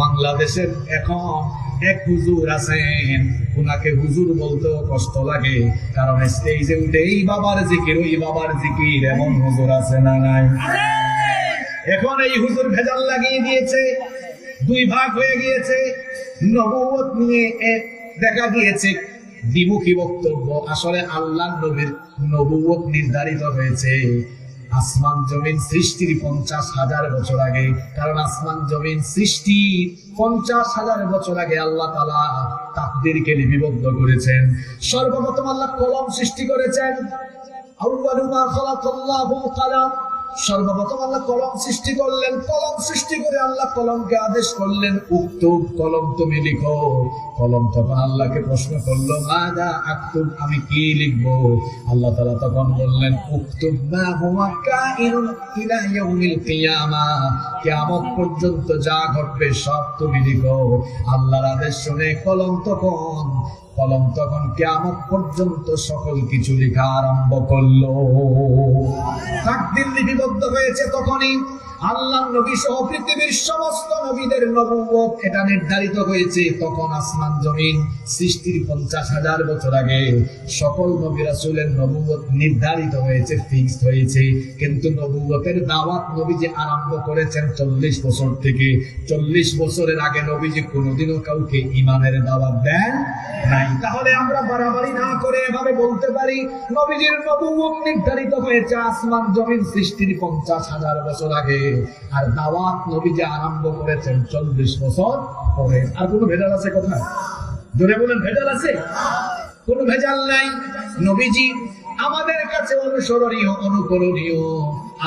বাংলাদেশের এখন এক হুজুর আছেন ওনাকে হুজুর বলতেও কষ্ট লাগে, কারণ স্টেজে উঠে এই বাবার জিকির, ওই বাবার জিকির, এমন হুজুর আছে না নাই? এখন এই হুজুর ভেজাল লাগিয়ে দিয়েছে, দুই ভাগ হয়ে গিয়েছে নবুয়ত নিয়ে এক দেখা গিয়েছে দ্বিমুখী বক্তব্য। আসলে আল্লাহ নবীর নবুয়ত নির্ধারিত হয়েছে। আসমান জমিন সৃষ্টির পঞ্চাশ হাজার বছর আগে। কারণ আসমান জমিন সৃষ্টি পঞ্চাশ হাজার বছর আগে আল্লাহ তালা তাকদেরকে লিপিবদ্ধ করেছেন। সর্বপ্রথম আল্লাহ কলম সৃষ্টি করেছেন। সর্বপ্রথম আল্লাহ কলম সৃষ্টি করলেন, কলম সৃষ্টি করে আল্লাহ কলমকে আদেশ করলেন উক্তুব কলম তুমি লিখো। কলম তখন আল্লাহকে প্রশ্ন করল, মাদা আক্তুব আমি কি লিখব? আল্লাহ তাআলা তখন বললেন উক্তুব মা হুয়া কাইনুন ইলা ইয়াউমিল কিয়ামা, কিয়ামত পর্যন্ত যা ঘটবে সব তুমি লিখো। আল্লাহর আদেশ শুনে কলম তখন কলম তখন কেমন পর্যন্ত সকল কিছু লেখা আরম্ভ করল। তাকদির লিপিবদ্ধ হয়েছে তখনই। আল্লাহ নবী সহ পৃথিবীর সমস্ত নবীদের নবুয়ত এটা নির্ধারিত হয়েছে তখন আসমান জমিন সৃষ্টির পঞ্চাশ হাজার বছর আগে। সকল নবী রাসূলের নবুয়ত নির্ধারিত হয়েছে ফিক্সড হয়েছে। কিন্তু নবুয়তের দাওয়াত নবীজি আরম্ভ করেছেন চল্লিশ বছর থেকে, চল্লিশ বছরের আগে নবীজি কোনোদিনও কাউকে ইমানের দাওয়াত দেন নাই। তাহলে আমরা বাড়াবাড়ি না করে এভাবে বলতে পারি, নবীজির নবুয়ত নির্ধারিত হয়েছে আসমান জমিন সৃষ্টির পঞ্চাশ হাজার বছর আগে। আর দাওয়াত নবীজি আরম্ভ করেছেন চল্লিশ বছর পরে। আর কোনো ভেজাল আছে কোথায়? জোরে বলেন, ভেজাল আছে? কোনো ভেজাল নাই? নবীজি, আমাদের কাছে অনুসরণীয়, অনুকরণীয়।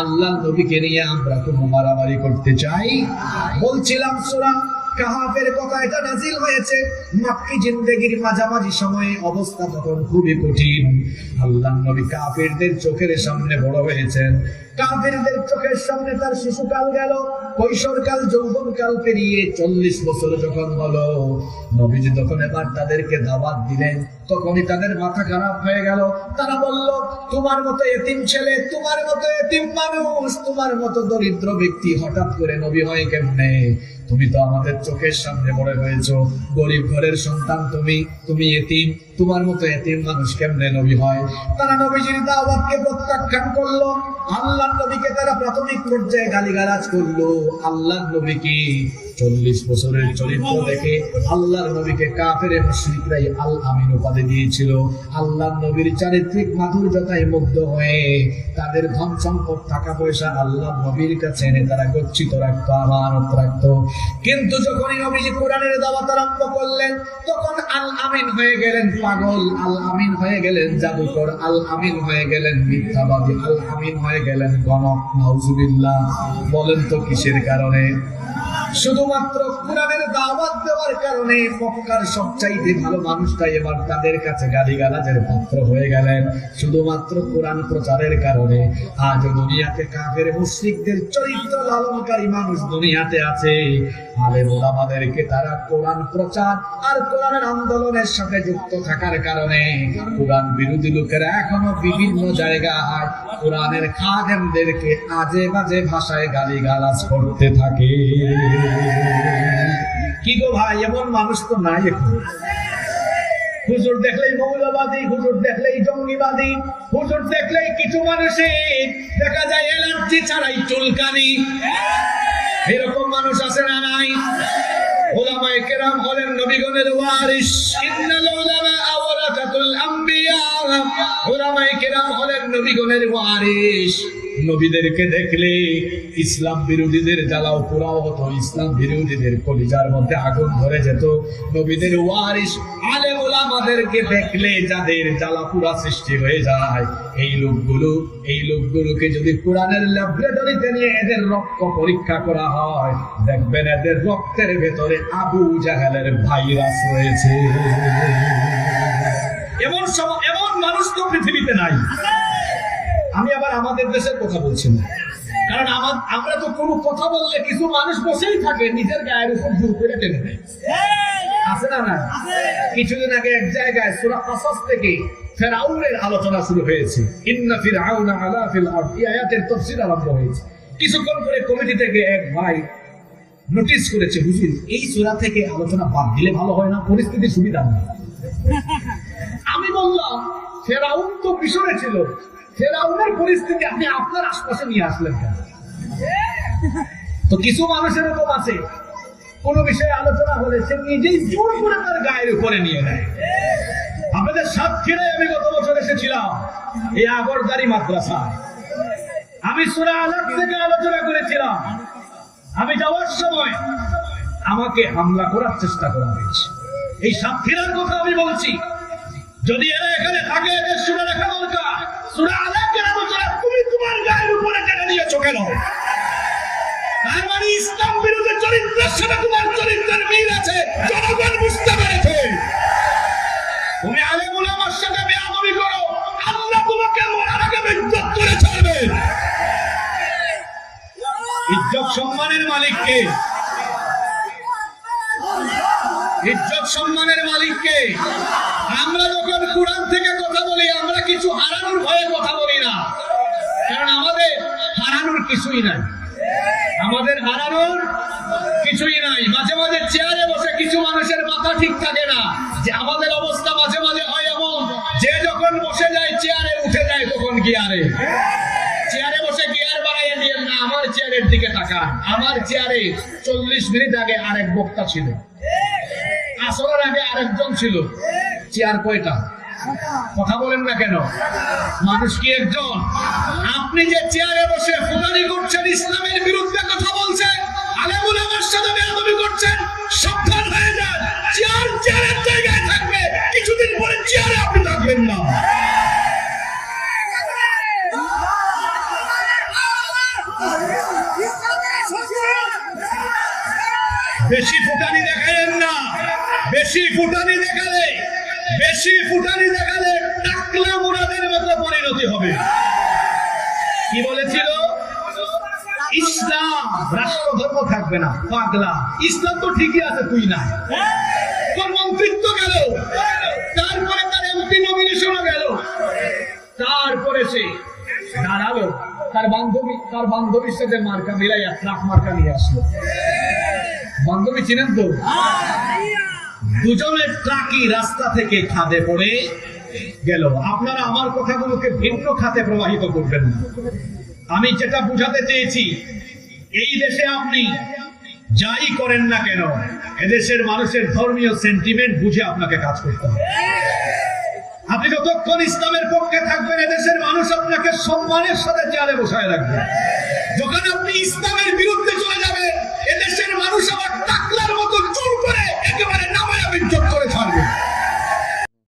আল্লাহ নবীকে নিয়ে আমরা কোনো মারামারি করতে চাই। বলছিলাম, সুরা কাহাফের কথা এটা নাজিল হয়েছে। মাক্কি জিন্দেগির মাঝামাঝি সময়ে অবস্থা তখন খুবই কঠিন। আল্লাহ নবী কাফেরদের চোখের সামনে বড় হয়েছেন। কাফেরদের চোখের সামনে তার শিশুকাল গেল। কৈশোরকাল, যৌবনকাল পেরিয়ে চল্লিশ বছর যখন হলো, নবীজি তখন এবার তাদেরকে দাওয়াত দিলেন। তখনই তাদের মাথা খারাপ হয়ে গেল। তারা বলল, তোমার মতো এতিম ছেলে, তোমার মতো এতিম মানুষ, তোমার মতো দরিদ্র ব্যক্তি হঠাৎ করে নবী হয় কেমনে? তুমি তো আমাদের চোখের সামনে বড় হয়েছো। গরিব ঘরের সন্তান তুমি তুমি এতিম, তোমার মতো এতিম মানুষ কেমনে নবী হয়? তারা নবীজির দাওয়াতকে প্রত্যাখ্যান করল। আল্লাহ নবীকে তারা প্রাথমিক পর্যায়ে গালিগালাজ করল। আল্লাহ নবীকে চল্লিশ বছরের চরিত্র দেখে আল্লাহর নবীকে কাফের মুশরিকরাই আল আমিন উপাধি দিয়েছিল। আল্লাহ নবীর চারিত্রিক মাধুর্যতায় মুগ্ধ হয়ে তাদের ধন সম্পদ, টাকা পয়সা আল্লাহ নবীর কাছে এনে তারা গচ্ছিত রাখতো, আমানত রাখতো। কিন্তু যখনই নবীজি কোরআনের দাওয়াত আরম্ভ করলেন, তখন আল আমিন হয়ে গেলেন পাগল, আল আমিন হয়ে গেলেন জাদুকর, আল আমিন হয়ে গেলেন মিথ্যাবাদী, আল আমিন হয়ে গেলেন গণক, নাউজুবিল্লাহ। বলেন তো কিসের কারণে? শুধুমাত্র কোরআনের দাওয়াত দেওয়ার কারণে মক্কার সবচাইতে ভালো মানুষটাই এবার তাদের কাছে গালিগালাজের পাত্র হয়ে গেলেন। শুধুমাত্র কোরআন প্রচারের কারণে আজ দুনিয়াতে কাফের মুশরিকদের চরিত্র লালনকারী মানুষ দুনিয়াতে আছে। আলেম ওলামাদেরকে তারা কোরআন প্রচার আর কোরআনের আন্দোলনের সাথে যুক্ত থাকার কারণে কোরআন বিরোধী লোকেরা এখনও বিভিন্ন জায়গায় কোরআনের খাদেমদেরকে আজে বাজে ভাষায় গালিগালাজ করতে থাকে। কি গো ভাই, এমন মানুষ তো নাই এখন। হুজুর দেখলেই মৌলবাদী, হুজুর দেখলেই জঙ্গিবাদী, হুজুর দেখলেই কিছু মানুষে দেখা যায় এলার্জি ছাড়াই চুলকানি। এরকম মানুষ আছে না নাই? ওলামায়ে কেরাম হলেন নবীগণের ওয়ারিস ইন্নাল যাদের সৃষ্টি হয়ে যায়, এই লোকগুলো, এই লোকগুলোকে যদি কোরআনের ল্যাবরেটরিতে নিয়ে এদের রক্ত পরীক্ষা করা হয়, দেখবেন এদের রক্তের ভেতরে আবু জাহালের ভাইরাস রয়েছে। এমন এমন মানুষ তো পৃথিবীতে নাই। আমি আবার আমাদের দেশের কথা বলছি না। কারণ আমার, আমরা তো কোনো কথা বললে কিছু মানুষ বসেই থাকে, নিজের গায়ের উপর জোর করে টেনে আছে না না কিছুদিন আগে এক জায়গায় সূরা থেকে ফেরাউনের আলোচনা শুরু হয়েছে। ইন্না আলা ফিল এই আয়াতের আরম্ভ হয়েছে। কিছুক্ষণ পরে কমিটি থেকে এক ভাই নোটিস করেছে, হুজুর, এই সূরা থেকে আলোচনা বাদ দিলে ভালো হয় না, পরিস্থিতি সুবিধা আমি বললাম ফেরাউন তো মিশরে ছিল। ফেরাউনের পরিস্থিতি আপনি আপনার আশপাশে নিয়ে আসলেন তো কিছু মানুষ এরকম আছে। কোন বিষয়ে আলোচনা হলে সে নিজেই জোর করে তার গায়ের উপরে নিয়ে নেয়। আপনাদের সাতক্ষীরে আমি গত বছর এসেছিলাম, এই আগরদারি মাদ্রাসা আমি সুরা আলাপ থেকে আলোচনা করেছিলাম। আমি যাওয়ার সময় আমাকে হামলা করার চেষ্টা করা হয়েছে। এই সাতক্ষীরার কথা আমি বলছি। যদি এরা এখানে থাকে, এদের শুনে রাখা দরকার। সুরা আলাপের আলোচনা তুমি তোমার গায়ের উপরে টেনে নিয়েছো কেন? তার মানে ইসলাম বিরোধী চরিত্রের সাথে তোমার চরিত্রের মিল আছে, জনগণ বুঝতে পেরেছে। তুমি আলেমুল আমার সাথে বেয়াদবি করো, আল্লাহ তোমাকে মরার আগে করে ছাড়বে। ইজ্জত সম্মানের মালিককে ইজ্জত সম্মানের মালিককে আমরা যখন কোরআন থেকে কথা বলি, আমরা কিছু হারানোর ভয়ে কথা বলি না। কারণ আমাদের হারানোর কিছুই নাই। আমাদের হারানোর কিছুই নাই। মাঝে মাঝে চেয়ারে বসে কিছু মানুষের মাথা ঠিক থাকে না যে আমাদের অবস্থা মাঝে মাঝে হয় এমন, যে যখন বসে যায়, চেয়ারে উঠে যায় তখন গিয়ারে। চেয়ারে বসে গিয়ার বাড়াইয়া দিয়ে না, আমার চেয়ারের দিকে তাকান। আমার চেয়ারে চল্লিশ মিনিট আগে আরেক বক্তা ছিল। আসরের আগে আরেকজন ছিল। চেয়ার কয়টা? কথা বলেন না কেন? মানুষ কি একজন? আপনি যে চেয়ারে বসে ফুলানি করছেন, ইসলামের বিরুদ্ধে কথা বলছেন, আলেমুল আমার সাথে বেয়াদবি করছেন, সাবধান হয়ে যান। চেয়ার চেয়ারের জায়গায় থাকবে, কিছুদিন পরে চেয়ারে আপনি থাকবেন না। বেশি ফুটানি দেখালেন না। বেশি ফুটানি দেখালে বেশি ফুটানি দেখালে টাকলা মুরাদের মতো পরিণতি হবে। কি বলেছিল? ইসলাম রাষ্ট্র ধর্ম থাকবে না, পাগলা। ইসলাম তো ঠিকই আছে, তুই না তোর মন্ত্রিত্ব গেল। তারপরে তার এমপি নমিনেশনও গেল। তারপরে সে দাঁড়াল। তার বান্ধবী, তার বান্ধবীর সাথে মার্কা মিলাইয়া, ট্রাক মার্কা নিয়ে আসলো। বান্ধবী চিনেন তো? দুজনের ট্রাকই রাস্তা থেকে খাদে পড়ে গেল। আপনারা আমার কথাগুলোকে ভিন্ন খাতে প্রবাহিত করবেন না। আমি যেটা বুঝাতে চেয়েছি, এই দেশে আপনি যাই করেন না কেন, এদেশের মানুষের ধর্মীয় সেন্টিমেন্ট বুঝে আপনাকে কাজ করতে হবে। আপনি যতক্ষণ ইসলামের পক্ষে থাকবেন, এদেশের মানুষ আপনাকে সম্মানের সাথে চেয়ারে বসায় রাখবে। যখন আপনি ইসলামের বিরুদ্ধে চলে যাবেন, এদেশের মানুষ আবার টাকলা